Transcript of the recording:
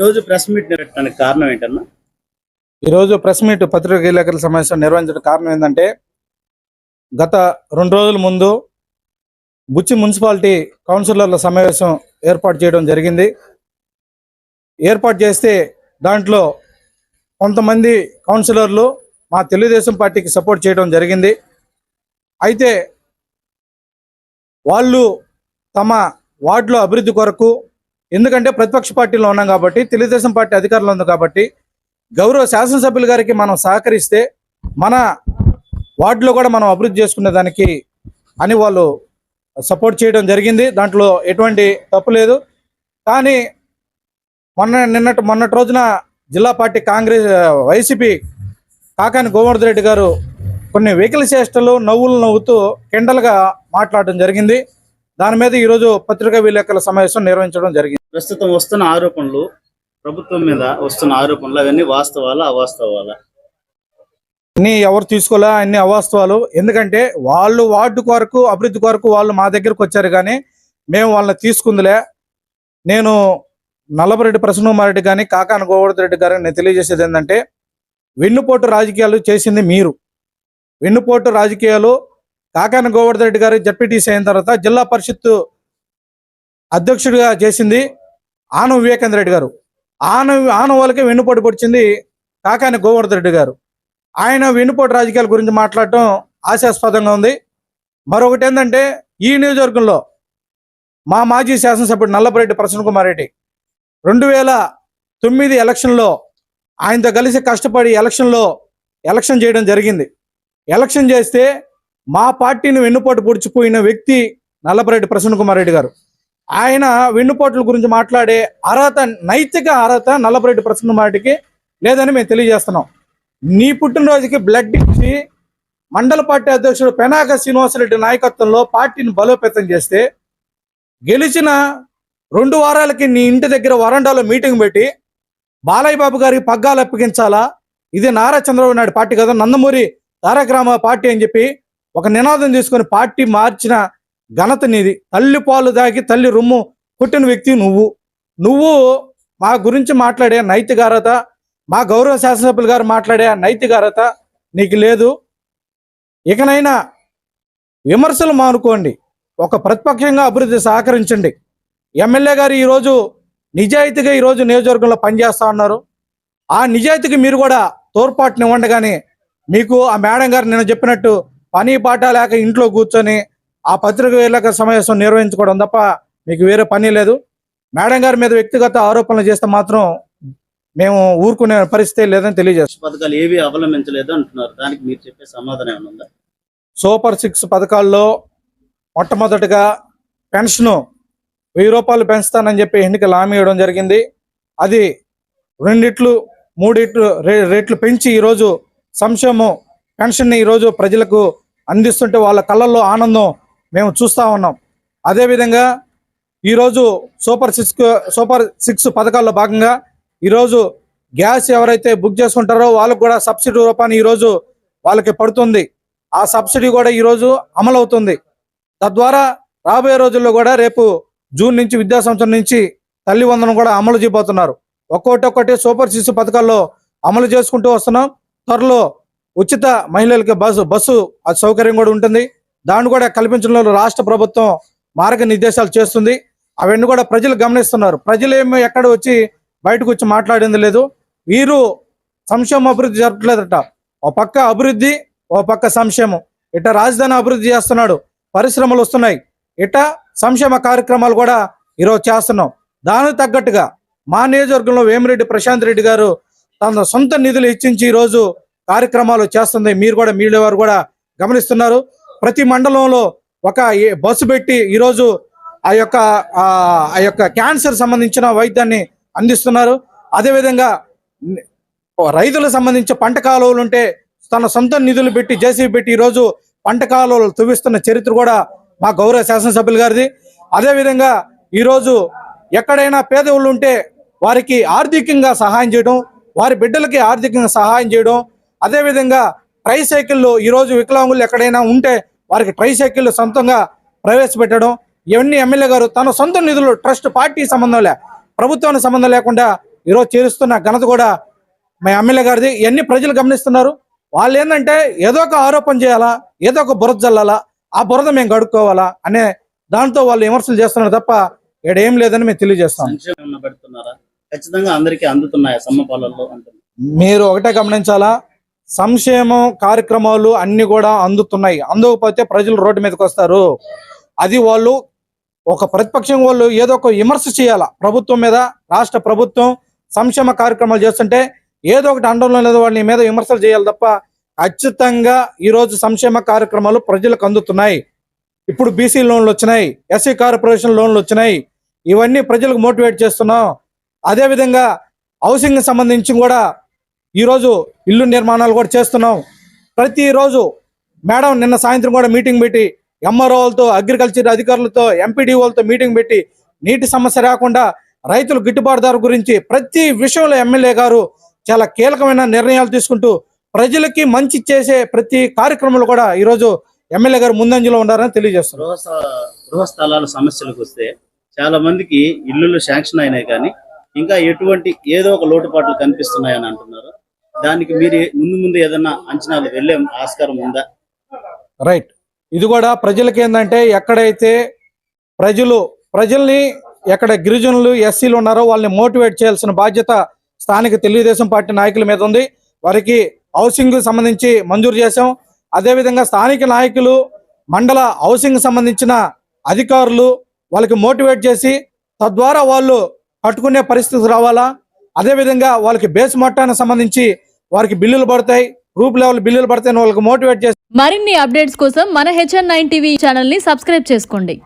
రోజు press meet నిర్వహించడానికి కారణం ఏంటన్నా? ఈరోజు ప్రెస్ మీట్ పత్రికా విలేకరుల సమావేశం నిర్వహించడం కారణం ఏంటంటే గత రెండు రోజుల ముందు బుచ్చి మున్సిపాలిటీ కౌన్సిలర్ల సమావేశం ఏర్పాటు చేయడం జరిగింది. ఏర్పాటు చేస్తే దాంట్లో కొంతమంది కౌన్సిలర్లు మా తెలుగుదేశం పార్టీకి సపోర్ట్ చేయడం జరిగింది. అయితే వాళ్ళు తమ వార్డులో అభివృద్ధి కొరకు ఎందుకంటే ప్రతిపక్ష పార్టీలో ఉన్నాం కాబట్టి తెలుగుదేశం పార్టీ అధికారంలో ఉంది కాబట్టి గౌరవ శాసనసభ్యుల గారికి మనం సహకరిస్తే మన వార్డులో కూడా మనం అభివృద్ధి చేసుకునే దానికి అని వాళ్ళు సపోర్ట్ చేయడం జరిగింది. దాంట్లో ఎటువంటి తప్పు లేదు. కానీ మొన్న నిన్నటి మొన్నటి రోజున జిల్లా పార్టీ కాంగ్రెస్ వైసీపీ కాకాని గోవర్ధన్ రెడ్డి గారు కొన్ని వెహికల్ చేష్టలు నవ్వులు నవ్వుతూ కెండల్గా మాట్లాడడం జరిగింది. దాని మీద ఈరోజు పత్రికా విలేకరుల సమావేశం నిర్వహించడం జరిగింది. ప్రస్తుతం వస్తున్న ఆరోపణలు ప్రభుత్వం మీద వస్తున్న ఆరోపణలు అవన్నీ వాస్తవాలా అవాస్తవాలా? అన్ని ఎవరు తీసుకోలే అన్ని అవాస్తవాలు. ఎందుకంటే వాళ్ళు వార్డు కొరకు అభివృద్ధి కొరకు వాళ్ళు మా దగ్గరకు వచ్చారు కానీ మేము వాళ్ళని తీసుకుందిలే. నేను నల్లబరెడ్డి ప్రసన్నకుమారెడ్డి కానీ కాకాన గోవర్ధన్ రెడ్డి గారికి నేను తెలియజేసేది ఏంటంటే వెన్నుపోటు రాజకీయాలు చేసింది మీరు. వెన్నుపోటు రాజకీయాలు కాకాన గోవర్ధన్ రెడ్డి గారు జడ్పీటీసీ అయిన తర్వాత జిల్లా పరిషత్ అధ్యక్షుడిగా చేసింది ఆనవ వివేకేంద్ర రెడ్డి గారు. ఆనవ ఆనవాళ్ళకే వెన్నుపోటు పొడిచింది కాకాని గోవర్ధన్ రెడ్డి గారు. ఆయన వెన్నుపోటు రాజకీయాల గురించి మాట్లాడటం ఆశాస్పదంగా ఉంది. మరొకటి ఏంటంటే ఈ నియోజకవర్గంలో మా మాజీ శాసనసభ్యుడు నల్లపరెడ్డి ప్రసన్న కుమార్ రెడ్డి రెండు వేల తొమ్మిది ఎలక్షన్లో ఆయనతో కలిసి కష్టపడి ఎలక్షన్లో ఎలక్షన్ చేయడం జరిగింది. ఎలక్షన్ చేస్తే మా పార్టీని వెన్నుపోటు పొడిచిపోయిన వ్యక్తి నల్లపరెడ్డి ప్రసన్న కుమార్ రెడ్డి గారు. ఆయన వెన్నుపోట్ల గురించి మాట్లాడే అర్హత నైతిక అర్హత నల్లపరెడ్డి ప్రసన్న కుమార్ రెడ్డికి లేదని మేము తెలియజేస్తున్నాం. నీ పుట్టినరోజుకి బ్లడ్ ఇచ్చి మండల పార్టీ అధ్యక్షుడు పెనాక శ్రీనివాసరెడ్డి నాయకత్వంలో పార్టీని బలోపేతం చేస్తే గెలిచిన రెండు వారాలకి నీ ఇంటి దగ్గర వరండాలో మీటింగ్ పెట్టి బాలయ్య బాబు గారికి పగ్గాలు అప్పగించాలా? ఇది నారా చంద్రబాబు నాయుడు పార్టీ కదా నందమూరి తారకరామ పార్టీ అని చెప్పి ఒక నినాదం తీసుకొని పార్టీ మార్చిన ఘనత నీది. తల్లి పాలు దాగి తల్లి రొమ్ము కొట్టిన వ్యక్తి నువ్వు. నువ్వు మా గురించి మాట్లాడే నైతిక అర్హత మా గౌరవ శాసనసభ్యులు గారు మాట్లాడే ఆ నైతిక అర్హత నీకు లేదు. ఇకనైనా విమర్శలు మానుకోండి. ఒక ప్రతిపక్షంగా అభివృద్ధి సహకరించండి. ఎమ్మెల్యే గారు ఈరోజు నిజాయితీగా ఈరోజు నియోజకవర్గంలో పనిచేస్తూ ఉన్నారు. ఆ నిజాయితీకి మీరు కూడా తోడ్పాటునివ్వండి కానీ మీకు ఆ మేడం గారు నేను చెప్పినట్టు పని పాట లేక ఇంట్లో కూర్చొని ఆ పత్రిక వేలక సమావేశం నిర్వహించుకోవడం తప్ప మీకు వేరే పని లేదు. మేడం గారి మీద వ్యక్తిగత ఆరోపణలు చేస్తే మాత్రం మేము ఊరుకునే పరిస్థితి లేదని తెలియజేస్తాం. పథకాలు ఏవి అవలంబించలేదు అంటున్నారు. దానికి మీరు చెప్పే సమాధానం ఏమైనా సూపర్ సిక్స్ పథకాల్లో మొట్టమొదటిగా పెన్షను వెయ్యి రూపాయలు పెంచుతానని చెప్పి ఎన్నికలు హామీ ఇవ్వడం జరిగింది. అది రెండిట్లు మూడిట్లు రేట్లు పెంచి ఈరోజు సంక్షేమం పెన్షన్ని ఈరోజు ప్రజలకు అందిస్తుంటే వాళ్ళ కళ్ళల్లో ఆనందం మేము చూస్తూ ఉన్నాం. అదేవిధంగా ఈరోజు సూపర్ సిక్స్ సూపర్ సిక్స్ పథకాల్లో భాగంగా ఈరోజు గ్యాస్ ఎవరైతే బుక్ చేసుకుంటారో వాళ్ళకు కూడా సబ్సిడీ రూపాన్ని ఈరోజు వాళ్ళకి పడుతుంది. ఆ సబ్సిడీ కూడా ఈరోజు అమలు అవుతుంది తద్వారా రాబోయే రోజుల్లో కూడా రేపు జూన్ నుంచి విద్యా సంవత్సరం నుంచి తల్లి వందనం కూడా అమలు చేయబోతున్నారు. ఒక్కొక్కటి సూపర్ సిక్స్ పథకాల్లో అమలు చేసుకుంటూ వస్తున్నాం. త్వరలో ఉచిత మహిళలకి బస్సు బస్సు సౌకర్యం కూడా ఉంటుంది. దాన్ని కూడా కల్పించడంలో రాష్ట్ర ప్రభుత్వం మార్గనిర్దేశాలు చేస్తుంది. అవన్నీ కూడా ప్రజలు గమనిస్తున్నారు. ప్రజలు ఏమి ఎక్కడ వచ్చి బయటకు వచ్చి మాట్లాడింది లేదు. వీరు సంక్షేమ అభివృద్ధి జరపట్లేదట. ఓ పక్క అభివృద్ధి ఓ పక్క సంక్షేమం. ఇట రాజధాని అభివృద్ధి చేస్తున్నాడు. పరిశ్రమలు వస్తున్నాయి. ఇట సంక్షేమ కార్యక్రమాలు కూడా ఈరోజు చేస్తున్నాం. దానికి తగ్గట్టుగా మా నియోజకవర్గంలో వేమిరెడ్డి ప్రశాంత్ రెడ్డి గారు తన సొంత నిధులు ఇచ్చించి ఈరోజు కార్యక్రమాలు చేస్తుంది. మీరు కూడా మీడియా వారు కూడా గమనిస్తున్నారు. ప్రతి మండలంలో ఒక బస్సు పెట్టి ఈరోజు ఆ యొక్క ఆ యొక్క క్యాన్సర్ సంబంధించిన వైద్యాన్ని అందిస్తున్నారు. అదేవిధంగా రైతులకు సంబంధించి పంట కాలువలు ఉంటే తన సొంత నిధులు పెట్టి జేసీబీ పెట్టి ఈరోజు పంట కాలువలు తవ్విస్తున్న చరిత్ర కూడా మా గౌరవ శాసనసభ్యులు గారిది. అదేవిధంగా ఈరోజు ఎక్కడైనా పేదవాళ్ళు ఉంటే వారికి ఆర్థికంగా సహాయం చేయడం వారి బిడ్డలకి ఆర్థికంగా సహాయం చేయడం అదేవిధంగా ట్రై సైకిళ్ళు ఈరోజు వికలాంగులు ఎక్కడైనా ఉంటే వారికి ట్రై సైకిళ్ళు సొంతంగా ప్రవేశపెట్టడం ఇవన్నీ ఎమ్మెల్యే గారు తన సొంత నిధులు ట్రస్ట్ పార్టీ సంబంధం లే ప్రభుత్వానికి సంబంధం లేకుండా ఈరోజు చేరుస్తున్న ఘనత కూడా మా ఎమ్మెల్యే గారిది. ఇవన్నీ ప్రజలు గమనిస్తున్నారు. వాళ్ళు ఏంటంటే ఏదో ఒక ఆరోపణ చేయాలా ఏదో ఒక బురద జల్లాలా ఆ బురద మేము గడుక్కోవాలా అనే దాంతో వాళ్ళు విమర్శలు చేస్తున్నారు తప్ప ఇక్కడ ఏం లేదని మేము తెలియజేస్తాం. ఖచ్చితంగా అందరికీ అందుతున్నాయా అంటున్నారు మీరు ఒకటే గమనించాలా? సంక్షేమం కార్యక్రమాలు అన్ని కూడా అందుతున్నాయి. అందకపోతే ప్రజలు రోడ్డు మీదకి వస్తారు. అది వాళ్ళు ఒక ప్రతిపక్షం వాళ్ళు ఏదో ఒక విమర్శ చేయాల? ప్రభుత్వం మీద రాష్ట్ర ప్రభుత్వం సంక్షేమ కార్యక్రమాలు చేస్తుంటే ఏదో ఒకటి అండంలో లేదో వాళ్ళని మీద విమర్శలు చేయాలి తప్ప ఖచ్చితంగా ఈరోజు సంక్షేమ కార్యక్రమాలు ప్రజలకు అందుతున్నాయి. ఇప్పుడు బీసీ లోన్లు వచ్చినాయి ఎస్సీ కార్పొరేషన్ లోన్లు వచ్చినాయి. ఇవన్నీ ప్రజలకు మోటివేట్ చేస్తున్నాం. అదేవిధంగా హౌసింగ్ సంబంధించి కూడా ఈరోజు ఇల్లు నిర్మాణాలు కూడా చేస్తున్నాం. ప్రతిరోజు మేడం నిన్న సాయంత్రం కూడా మీటింగ్ పెట్టి ఎంఆర్ఓలతో అగ్రికల్చర్ అధికారులతో ఎంపీడీఓలతో మీటింగ్ పెట్టి నీటి సమస్య రాకుండా రైతులు గిట్టుబాటు ధర గురించి ప్రతి విషయంలో ఎమ్మెల్యే గారు చాలా కీలకమైన నిర్ణయాలు తీసుకుంటూ ప్రజలకి మంచి చేసే ప్రతి కార్యక్రమంలో కూడా ఈరోజు ఎమ్మెల్యే గారు ముందంజలో ఉన్నారని తెలియజేస్తున్నారు. గృహ స్థలాల సమస్యలకు వస్తే చాలా మందికి ఇల్లులు శాంక్షన్ అయినాయి కానీ ఇంకా ఎటువంటి ఏదో ఒక లోటుపాట్లు కనిపిస్తున్నాయని అంటున్నారు. దానికి మీరు ముందు ముందు ఏదన్నా అంచనాలు వెళ్ళే ఆస్కారం ఉందా? రైట్. ఇది కూడా ప్రజలకి ఏంటంటే ఎక్కడైతే ప్రజలు ప్రజల్ని ఎక్కడ గిరిజనులు ఎస్సీలు ఉన్నారో వాళ్ళని మోటివేట్ చేయాల్సిన బాధ్యత స్థానిక తెలుగుదేశం పార్టీ నాయకుల మీద ఉంది. వారికి హౌసింగ్ సంబంధించి మంజూరు చేశాం. అదేవిధంగా స్థానిక నాయకులు మండల హౌసింగ్ సంబంధించిన అధికారులు వాళ్ళకి మోటివేట్ చేసి తద్వారా వాళ్ళు కట్టుకునే పరిస్థితి రావాలా? అదేవిధంగా వాళ్ళకి బేస్ మొట్టానికి సంబంధించి వారికి బిల్లులు పడతాయి గ్రూప్ లెవెల్ బిల్లులు పడతాయని వాళ్ళకి మోటివేట్ చేసి మరిన్ని అప్డేట్స్ కోసం మన హెచ్ఎన్ నైన్ టీవీ ఛానల్ని సబ్స్క్రైబ్ చేసుకోండి.